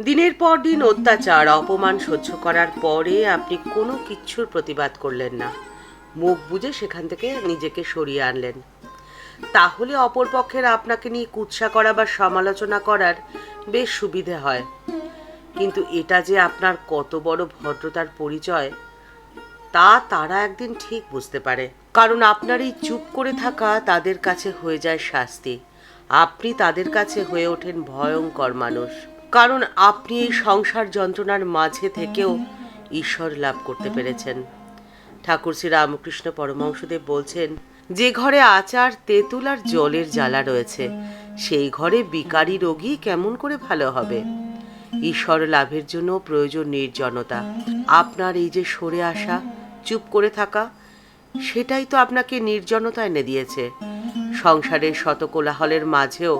দিনের পর দিন অত্যাচার, অপমান সহ্য করার পরে আপনি কোনো কিচ্ছুর প্রতিবাদ করলেন না। মুখ বুজে সেখান থেকে নিজেকে সরিয়ে আনলেন। তাহলে অপরপক্ষের আপনাকে নিয়ে কুৎসা করা বা সমালোচনা করার বেশ সুবিধে হয়। কিন্তু এটা যে আপনার কত বড় ভদ্রতার পরিচয়, তা তারা একদিন ঠিক বুঝতে পারে। কারণ আপনার এই চুপ করে থাকা তাদের কাছে হয়ে যায় শাস্তি। আপনি তাদের কাছে হয়ে ওঠেন ভয়ঙ্কর মানুষ। কারণ আপনি এই সংসার যন্ত্রণার মাঝে থেকেও ঈশ্বর লাভ করতে পেরেছেন। ঠাকুর শ্রী রামকৃষ্ণ পরমহংসদেব বলছেন, যে ঘরে আচার, তেঁতুল আর জলের জ্বালা রয়েছে, সেই ঘরে বিকারী রোগী কেমন করে ভালো হবে? ঈশ্বর লাভের জন্য প্রয়োজন নির্জনতা। আপনার এই যে সরে আসা, চুপ করে থাকা, সেটাই তো আপনাকে নির্জনতা এনে দিয়েছে। সংসারের শত কোলাহলের মাঝেও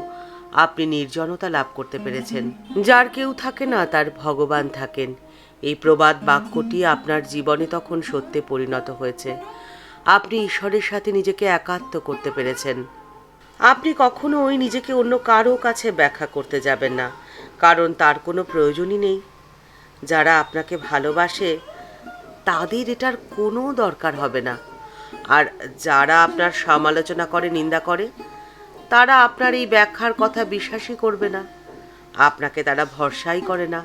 আপনি নির্জনতা লাভ করতে পেরেছেন। যার কেউ থাকে না, তার ভগবান থাকেন। এই প্রবাদ বাক্যটি আপনার জীবনে তখন সত্যে পরিণত হয়েছে। আপনি ঈশ্বরের সাথে নিজেকে একাত্ম করতে পেরেছেন। আপনি কখনোই নিজেকে অন্য কারও কাছে ব্যাখ্যা করতে যাবেন না, কারণ তার কোনো প্রয়োজনই নেই। যারা আপনাকে ভালোবাসে, তাদের এটার কোনো দরকার হবে না। আর যারা আপনার সমালোচনা করে, নিন্দা করে তারা আপনার এই ব্যাখ্যার কথা বিশ্বাসই করবে না। আপনাকে তারা ভরসাই করে না।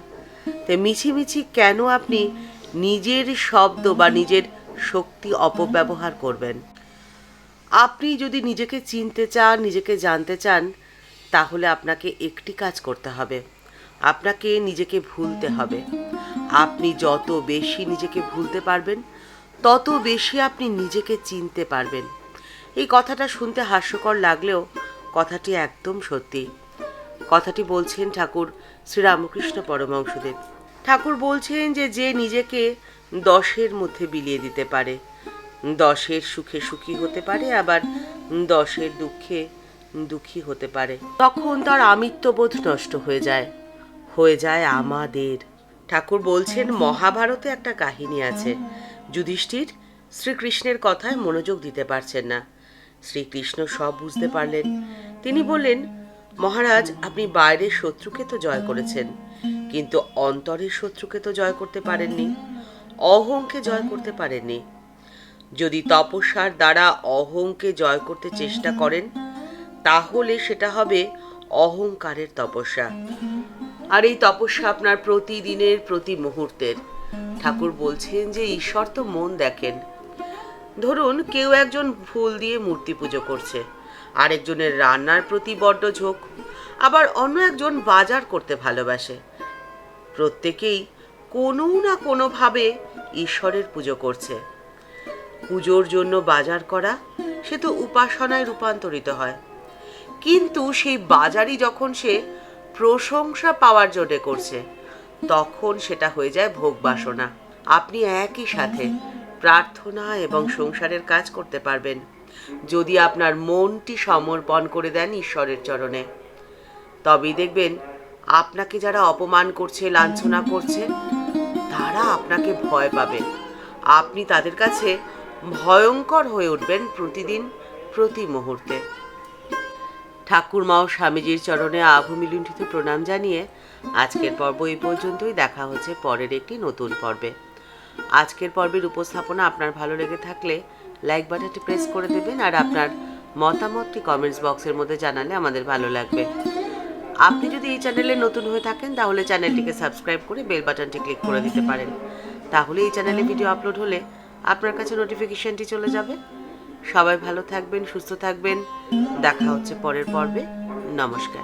তে মিছিমিছি কেন আপনি নিজের শব্দ বা নিজের শক্তি অপব্যবহার করবেন? আপনি যদি নিজেকে চিনতে চান, নিজেকে জানতে চান, তাহলে আপনাকে একটি কাজ করতে হবে। আপনাকে নিজেকে ভুলতে হবে। আপনি যত বেশি নিজেকে ভুলতে পারবেন, তত বেশি আপনি নিজেকে চিনতে পারবেন। এই কথাটা শুনতে হাস্যকর লাগলেও কথাটি একদম সত্যি। কথাটি বলছেন ঠাকুর শ্রীরামকৃষ্ণ পরমংশদেব ঠাকুর বলছেন যে যে নিজেকে দশের মধ্যে বিলিয়ে দিতে পারে। দশের সুখে সুখী হতে পারে, আবার দশের দুঃখে দুঃখী হতে পারে। তখন তার আমিত্ববোধ নষ্ট হয়ে যায় হয়ে যায় আমাদের। ঠাকুর বলছেন, মহাভারতে একটা কাহিনী আছে। যুধিষ্ঠির শ্রীকৃষ্ণের কথায় মনোযোগ দিতে পারছেন না। শ্রীকৃষ্ণ সব বুঝতে পারলেন। তিনি বললেন, মহারাজ, আপনি বাইরের শত্রুকে তো জয় করেছেন, কিন্তু অন্তরের শত্রুকে তো জয় করতে পারেননি, অহংকে জয় করতে পারেননি। যদি তপস্যার দ্বারা অহংকে জয় করতে চেষ্টা করেন, তাহলে সেটা হবে অহংকারের তপস্যা। আর এই তপস্যা আপনার প্রতিদিনের প্রতি মুহূর্তের ঠাকুর বলছেন যে ঈশ্বর তো মন দেখেন ধরুন, কেউ একজন ফুল দিয়ে মূর্তি পুজো করছে, আরেকজনের রান্নার প্রতি বড্ড ঝোঁক, আবার অন্য একজন বাজার করতে ভালোবাসে। প্রত্যেকেই কোনো না কোনোভাবে ঈশ্বরের পুজো করছে। পুজোর জন্য বাজার করা, সে তো উপাসনায় রূপান্তরিত হয়। কিন্তু সেই বাজারই যখন সে প্রশংসা পাওয়ার জন্য করছে, তখন সেটা হয়ে যায় ভোগ বাসনা। আপনি একই সাথে প্রার্থনা এবং সংসারের কাজ করতে পারবেন। যদি আপনার মনটি সমর্পণ করে দেন ঈশ্বরের চরণে। তবেই দেখবেন, আপনাকে যারা অপমান করছে, লাঞ্ছনা করছে, তারা আপনাকে ভয় পাবে। আপনি তাদের কাছে ভয়ঙ্কর হয়ে উঠবেন প্রতিদিন, প্রতি মুহূর্তে। ঠাকুরমা ও স্বামীজির চরণে আভূমিলুণ্ঠিত প্রণাম জানিয়ে আজকের পর্ব এই পর্যন্তই। দেখা হচ্ছে পরের একটি নতুন পর্বে। আজকের পর্বের উপস্থাপনা আপনার ভালো লেগে থাকলে লাইক বাটনটি প্রেস করে দেবেন আর আপনার মতামতটি কমেন্টস বক্সের মধ্যে জানালে আমাদের ভালো লাগবে। আপনি যদি এই চ্যানেলে নতুন হয়ে থাকেন, তাহলে চ্যানেলটিকে সাবস্ক্রাইব করে বেল বাটনটি ক্লিক করে দিতে পারেন। তাহলে এই চ্যানেলে ভিডিও আপলোড হলে আপনার কাছে নোটিফিকেশনটি চলে যাবে। সবাই ভালো থাকবেন, সুস্থ থাকবেন। দেখা হচ্ছে পরের পর্বে। নমস্কার।